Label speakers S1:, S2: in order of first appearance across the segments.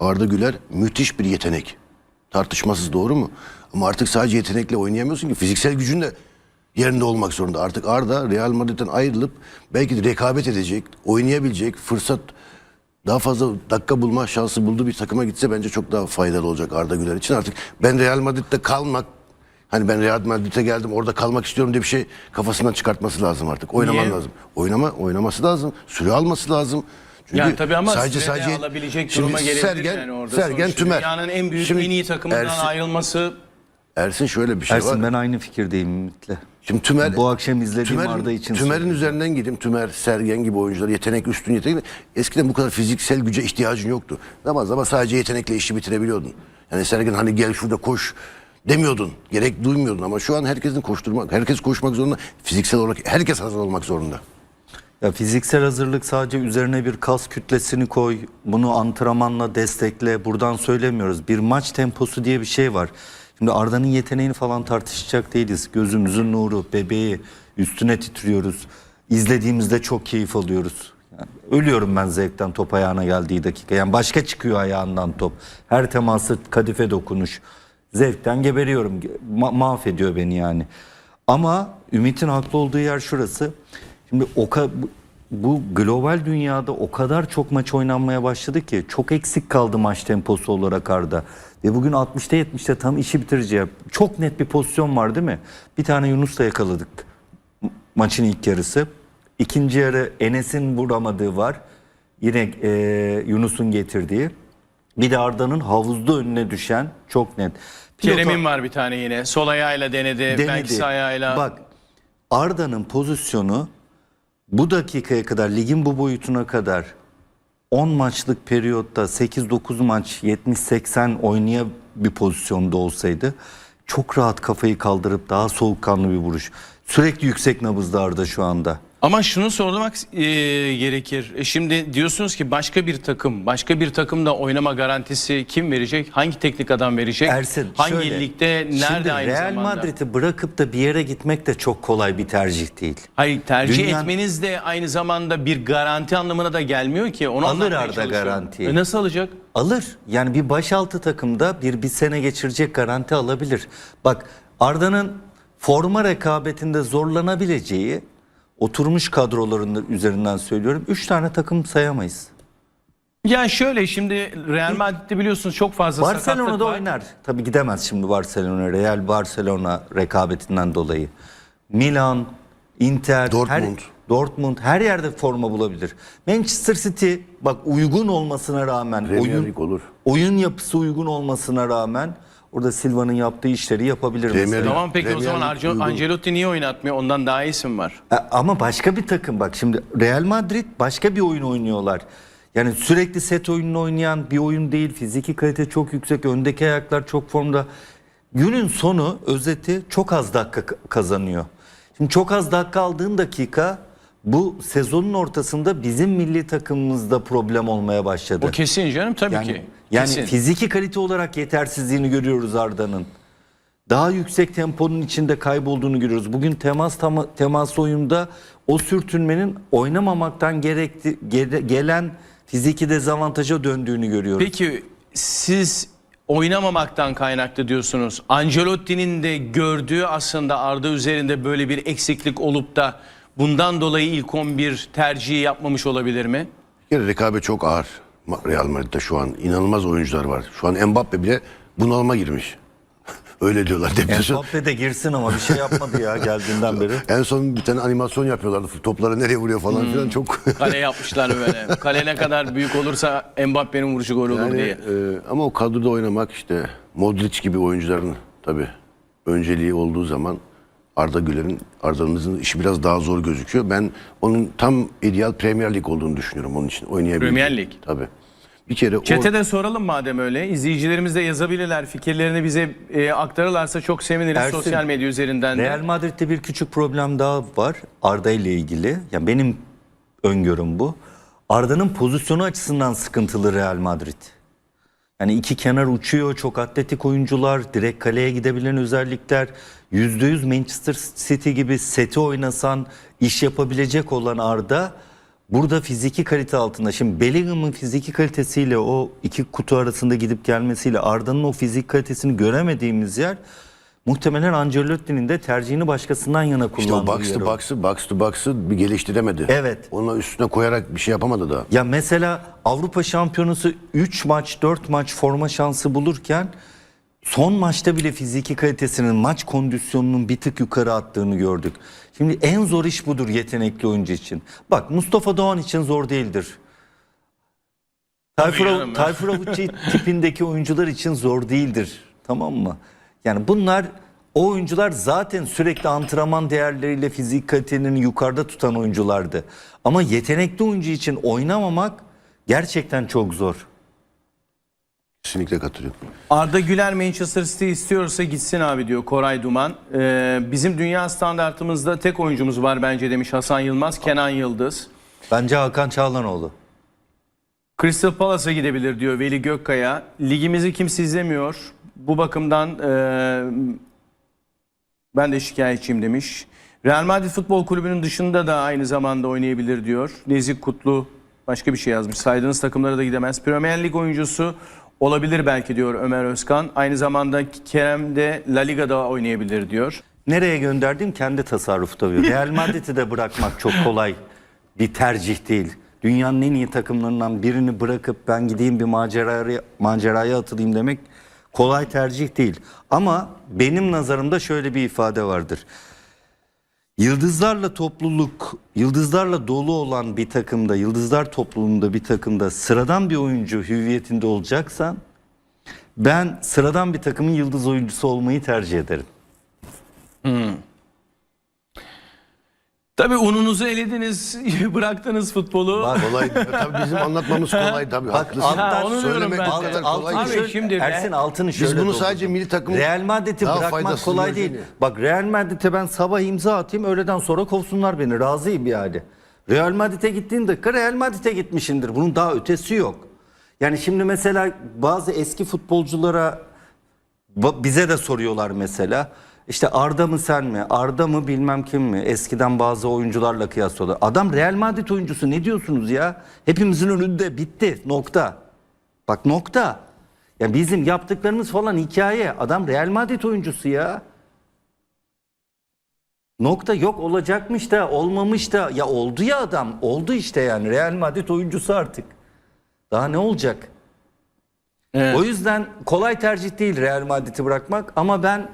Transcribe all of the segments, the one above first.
S1: Arda Güler müthiş bir yetenek. Tartışmasız doğru mu? Ama artık sadece yetenekle oynayamıyorsun ki. Fiziksel gücün de yerinde olmak zorunda. Artık Arda Real Madrid'den ayrılıp belki de rekabet edecek, oynayabilecek, fırsat daha fazla dakika bulma şansı bulduğu bir takıma gitse bence çok daha faydalı olacak Arda Güler için. Artık ben Real Madrid'de kalmak Hani ben Real Madrid'e geldim orada kalmak istiyorum diye bir şey kafasından çıkartması lazım artık. Oynaman
S2: Niye?
S1: lazım. Oynama oynaması lazım. Süre alması lazım. Çünkü
S2: Yani tabii ama
S1: sadece
S2: sadece, alabilecek
S1: Şimdi
S2: duruma gelebilir
S1: Sergen,
S2: yani orada.
S1: Sergen
S2: Sonuçta
S1: Tümer.
S2: Dünyanın en büyük,
S1: Şimdi
S2: en iyi takımından
S1: Ersin,
S2: ayrılması
S1: Ersin şöyle bir şey
S3: Ersin
S1: var.
S3: ben aynı fikirdeyim Ümit'le.
S1: Şimdi Tümer
S3: Bu akşam izlediğim
S1: Tümer'in-
S3: Arda için
S1: Tümer'in üzerinden gideyim. Tümer, Sergen gibi oyuncular yetenek üstün yetenek. Eskiden bu kadar fiziksel güce ihtiyacın yoktu. Zaman zaman sadece yetenekle işi bitirebiliyordun. Yani Sergen hani gel şurada koş demiyordun. Gerek duymuyordun ama şu an herkesin koşturmak, herkes koşmak zorunda. Fiziksel olarak herkes hazır olmak zorunda.
S3: Ya fiziksel hazırlık sadece üzerine bir kas kütlesini koy, bunu antrenmanla destekle. Buradan söylemiyoruz. Bir maç temposu diye bir şey var. Şimdi Arda'nın yeteneğini falan tartışacak değiliz. Gözümüzün nuru, bebeği, üstüne titriyoruz. İzlediğimizde çok keyif alıyoruz. Yani ölüyorum ben zevkten top ayağına geldiği dakika. Yani başka çıkıyor ayağından top. Her teması kadife dokunuş. Zevkten geberiyorum. Ma- mahvediyor beni yani. Ama Ümit'in haklı olduğu yer şurası. Şimdi o ka- bu- global dünyada o kadar çok maç oynanmaya başladı ki çok eksik kaldı maç temposu olarak Arda. Ve bugün 60'ta 70'te tam işi bitireceği çok net bir pozisyon var değil mi? Bir tane Yunus'la yakaladık ma- maçın ilk yarısı. İkinci yarı Enes'in vuramadığı var. Yine e, Yunus'un getirdiği. Bir de Arda'nın havuzda önüne düşen çok net. Pilota-
S2: Kerem'in var bir tane yine. Sol ayağıyla denedi, belki
S3: denedi.
S2: sağ ayağıyla.
S3: Bak Arda'nın pozisyonu bu dakikaya kadar ligin bu boyutuna kadar 10 maçlık periyotta 8-9 maç 70-80 oynaya bir pozisyonda olsaydı çok rahat kafayı kaldırıp daha soğukkanlı bir vuruş. Sürekli yüksek nabızda Arda şu anda.
S2: Ama şunu sormak e, gerekir. E, Şimdi diyorsunuz ki başka bir takım, başka bir takımda oynama garantisi kim verecek? Hangi teknik adam verecek?
S3: Ersin
S2: Hangi
S3: şöyle,
S2: ligde, nerede
S3: şimdi
S2: aynı
S3: Real
S2: zamanda?
S3: Madrid'i bırakıp da bir yere gitmek de çok kolay bir tercih değil.
S2: Hayır tercih
S3: Dünyanın-
S2: etmeniz de aynı zamanda bir garanti anlamına da gelmiyor ki. Onu
S3: Alır Arda garantiyi.
S2: E nasıl alacak?
S3: Alır. Yani bir başaltı takımda bir bir sene geçirecek garanti alabilir. Bak Arda'nın forma rekabetinde zorlanabileceği oturmuş kadroların üzerinden söylüyorum. Üç tane takım sayamayız.
S2: Ya şöyle şimdi Real Madrid'de biliyorsunuz çok fazla sakatlık
S3: Barcelona'da
S2: var.
S3: oynar. Tabii gidemez şimdi Barcelona, Real Barcelona rekabetinden dolayı. Milan, Inter,
S1: Dortmund.
S3: Her, Dortmund her yerde forma bulabilir. Manchester City bak uygun olmasına rağmen
S1: Premier
S3: oyun
S1: olur.
S3: oyun yapısı uygun olmasına rağmen orada Silva'nın yaptığı işleri yapabilir
S1: Premier
S3: mesela.
S2: Tamam peki o
S1: Premier
S2: zaman Arce-
S1: uygun.
S2: Ancelotti niye oynatmıyor? Ondan daha isim var.
S3: E, Ama başka bir takım bak şimdi Real Madrid başka bir oyun oynuyorlar. Yani sürekli set oyununu oynayan bir oyun değil. Fiziki kalite çok yüksek. Öndeki ayaklar çok formda. Günün sonu özeti çok az dakika k- kazanıyor. Şimdi çok az dakika aldığın dakika bu sezonun ortasında bizim milli takımımızda problem olmaya başladı.
S2: O kesin canım tabii
S3: Yani,
S2: ki.
S3: Yani
S2: Kesin.
S3: fiziki kalite olarak yetersizliğini görüyoruz Arda'nın. Daha yüksek temponun içinde kaybolduğunu görüyoruz. Bugün temas tam, temas oyunda o sürtünmenin oynamamaktan gerekti, gele- gelen fiziki dezavantaja döndüğünü görüyoruz.
S2: Peki siz oynamamaktan kaynaklı diyorsunuz. Ancelotti'nin de gördüğü aslında Arda üzerinde böyle bir eksiklik olup da bundan dolayı ilk 11 tercihi yapmamış olabilir mi?
S1: Bir kere rekabet çok ağır. Ma- Real Madrid'de şu an inanılmaz oyuncular var. Şu an Mbappe bile bunalıma girmiş. Öyle diyorlar. Depresyon.
S3: Mbappe de girsin ama bir şey yapmadı ya geldiğinden beri.
S1: En son bir tane animasyon yapıyorlardı. Topları nereye vuruyor falan
S2: Hmm.
S1: filan çok.
S2: Kale yapmışlar böyle. Kale ne kadar büyük olursa Mbappe'nin vuruşu gol olur
S1: Yani,
S2: diye.
S1: e, ama o kadroda oynamak işte Modric gibi oyuncuların tabii önceliği olduğu zaman Arda Güler'in Arda'mızın işi biraz daha zor gözüküyor. Ben onun tam ideal Premier Lig olduğunu düşünüyorum onun için oynayabildiği.
S2: Premier Lig.
S1: Tabii. Bir kere o
S2: Çete de soralım madem öyle. İzleyicilerimiz de yazabilirler. Fikirlerini bize e, aktarırlarsa çok seviniriz
S3: Ersin,
S2: sosyal medya üzerinden de.
S3: Real Madrid'de bir küçük problem daha var Arda ile ilgili. Yani benim öngörüm bu. Arda'nın pozisyonu açısından sıkıntılı Real Madrid. Yani iki kenar uçuyor, çok atletik oyuncular, direkt kaleye gidebilen özellikler. %100 Manchester City gibi seti oynasan, iş yapabilecek olan Arda Burada fiziki kalite altında. Şimdi Bellingham'ın fiziki kalitesiyle o iki kutu arasında gidip gelmesiyle Arda'nın o fizik kalitesini göremediğimiz yer muhtemelen Ancelotti'nin de tercihini başkasından yana kullandığı
S1: İşte o box
S3: yer
S1: to
S3: o.
S1: box'ı, box to box'ı bir geliştiremedi.
S3: Evet.
S1: Ona üstüne koyarak bir şey yapamadı da.
S3: Ya mesela Avrupa Şampiyonası 3 maç 4 maç forma şansı bulurken son maçta bile fiziki kalitesinin maç kondisyonunun bir tık yukarı attığını gördük. Şimdi en zor iş budur yetenekli oyuncu için. Bak Mustafa Doğan için zor değildir. Tayfur,
S2: ya.
S3: Tayfur Avuçi tipindeki oyuncular için zor değildir. Tamam mı? Yani bunlar o oyuncular zaten sürekli antrenman değerleriyle fizik kalitenin yukarıda tutan oyunculardı. Ama yetenekli oyuncu için oynamamak gerçekten çok zor.
S1: Kesinlikle katılıyorum.
S2: Arda Güler Manchester City istiyorsa gitsin abi diyor Koray Duman. Ee, bizim dünya standartımızda tek oyuncumuz var bence demiş Hasan Yılmaz, Kenan Yıldız.
S3: Bence Hakan Çağlanoğlu.
S2: Crystal Palace'a gidebilir diyor Veli Gökkaya. Ligimizi kimse izlemiyor. Bu bakımdan e, ben de şikayetçiyim demiş. Real Madrid Futbol Kulübü'nün dışında da aynı zamanda oynayabilir diyor. Nezih Kutlu başka bir şey yazmış. Saydığınız takımlara da gidemez. Premier Lig oyuncusu olabilir belki diyor Ömer Özkan. Aynı zamanda Kerem de La Liga'da oynayabilir diyor.
S3: Nereye gönderdim? Kendi tasarruf tabii. Real Madrid'i de bırakmak çok kolay bir tercih değil. Dünyanın en iyi takımlarından birini bırakıp ben gideyim bir maceraya, maceraya atılayım demek kolay tercih değil. Ama benim nazarımda şöyle bir ifade vardır. Yıldızlarla topluluk, yıldızlarla dolu olan bir takımda, yıldızlar topluluğunda bir takımda sıradan bir oyuncu hüviyetinde olacaksan ben sıradan bir takımın yıldız oyuncusu olmayı tercih ederim.
S2: Tabii ununuzu elediniz, bıraktınız futbolu.
S3: Bak,
S1: Kolay. tabii bizim anlatmamız kolay tabii.
S3: Bak,
S1: haklısın.
S2: Ha, onu diyorum
S1: Söylemek
S2: ben de.
S1: kadar
S3: Alt-
S1: kolay
S3: altını
S1: değil.
S3: Şöyle-
S2: şimdi
S3: Ersin altını şöyle
S1: Biz bunu
S3: doldurduk.
S1: sadece milli takım
S3: Real Madrid'i
S1: daha
S3: bırakmak kolay değil. Bak Real Madrid'e ben sabah imza atayım öğleden sonra kovsunlar beni. Razıyım yani. Real Madrid'e gittiğin dakika Real Madrid'e gitmişindir. Bunun daha ötesi yok. Yani şimdi mesela bazı eski futbolculara ba- bize de soruyorlar mesela. İşte Arda mı sen mi? Arda mı bilmem kim mi? Eskiden bazı oyuncularla kıyaslıyorlar. Adam Real Madrid oyuncusu ne diyorsunuz ya? Hepimizin önünde bitti nokta. Bak nokta. Ya bizim yaptıklarımız falan hikaye. Adam Real Madrid oyuncusu ya. Nokta yok olacakmış da olmamış da ya oldu ya adam oldu işte yani Real Madrid oyuncusu artık. Daha ne olacak?
S2: Evet.
S3: O yüzden kolay tercih değil Real Madrid'i bırakmak ama ben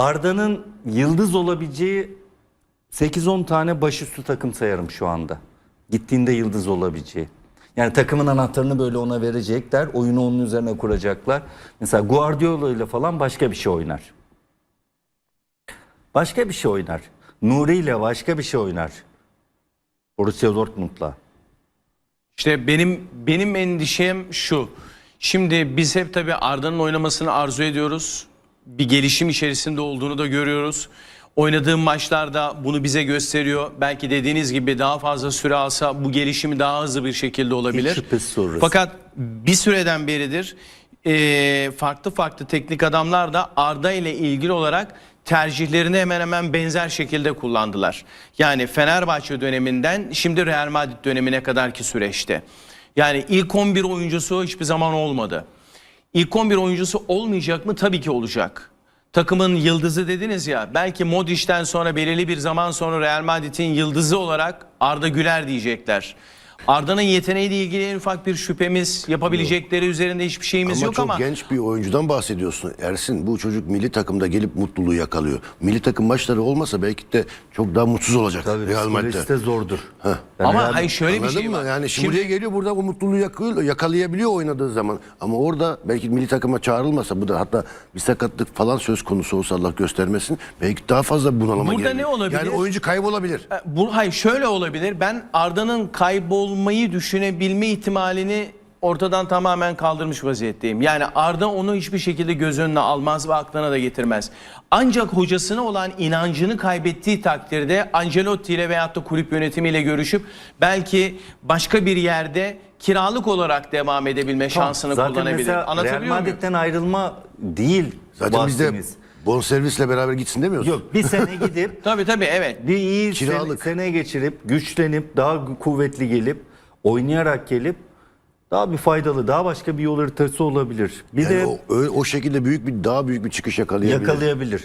S3: Arda'nın yıldız olabileceği 8-10 tane başüstü takım sayarım şu anda. Gittiğinde yıldız olabileceği. Yani takımın anahtarını böyle ona verecekler. Oyunu onun üzerine kuracaklar. Mesela Guardiola ile falan başka bir şey oynar. Başka bir şey oynar. Nuri ile başka bir şey oynar. Borussia Dortmund'la.
S2: İşte benim benim endişem şu. Şimdi biz hep tabii Arda'nın oynamasını arzu ediyoruz. Bir gelişim içerisinde olduğunu da görüyoruz. Oynadığım maçlarda bunu bize gösteriyor. Belki dediğiniz gibi daha fazla süre alsa bu gelişimi daha hızlı bir şekilde olabilir.
S3: Hiç şüphesiz orası.
S2: Fakat bir süreden beridir eee, farklı farklı teknik adamlar da Arda ile ilgili olarak tercihlerini hemen hemen benzer şekilde kullandılar. Yani Fenerbahçe döneminden şimdi Real Madrid dönemine kadarki süreçte. Yani ilk 11 oyuncusu hiçbir zaman olmadı. İlk 11 oyuncusu olmayacak mı? Tabii ki olacak. Takımın yıldızı dediniz ya belki Modric'ten sonra belirli bir zaman sonra Real Madrid'in yıldızı olarak Arda Güler diyecekler. Arda'nın yeteneğiyle ilgili en ufak bir şüphemiz, yapabilecekleri üzerinde hiçbir şeyimiz
S1: Ama
S2: yok
S1: çok
S2: ama
S1: genç bir oyuncudan bahsediyorsun Ersin. Bu çocuk milli takımda gelip mutluluğu yakalıyor. Milli takım maçları olmasa belki de çok daha mutsuz olacak
S3: Tabii
S1: Real
S3: psikolojisi de zordur. Yani
S2: ama hayır şöyle bir
S1: Anladın
S2: şey
S1: mı?
S2: var.
S1: Yani
S2: şimdi,
S1: buraya geliyor burada o mutluluğu yakıyor, yakalayabiliyor oynadığı zaman. Ama orada belki milli takıma çağrılmasa bu da hatta bir sakatlık falan söz konusu olsa Allah göstermesin. Belki daha fazla bunalıma
S2: Burada
S1: girebilir.
S2: ne olabilir?
S1: Yani oyuncu kaybolabilir.
S2: E, Bu hayır şöyle olabilir. Ben Arda'nın kaybolmayı düşünebilme ihtimalini ortadan tamamen kaldırmış vaziyetteyim. Yani Arda onu hiçbir şekilde göz önüne almaz ve aklına da getirmez. Ancak hocasına olan inancını kaybettiği takdirde Ancelotti ile veyahut da kulüp yönetimiyle görüşüp belki başka bir yerde kiralık olarak devam edebilme şansını
S3: Zaten
S2: kullanabilir.
S3: mesela Real
S2: Anlatabiliyor muyum?
S3: Madrid'den ayrılma değil
S1: Zaten bizde
S3: bahsimiz.
S1: Bonservisle beraber gitsin demiyorsun.
S3: Yok bir sene gidip
S2: Tabii tabii evet.
S3: bir iyi sene,
S1: Kiralık.
S3: sene geçirip güçlenip daha kuvvetli gelip oynayarak gelip daha bir faydalı daha başka bir yol haritası olabilir. Bir
S1: Yani
S3: de
S1: o, öyle- o şekilde büyük bir daha büyük bir çıkış yakalayabilir.
S3: yakalayabilir.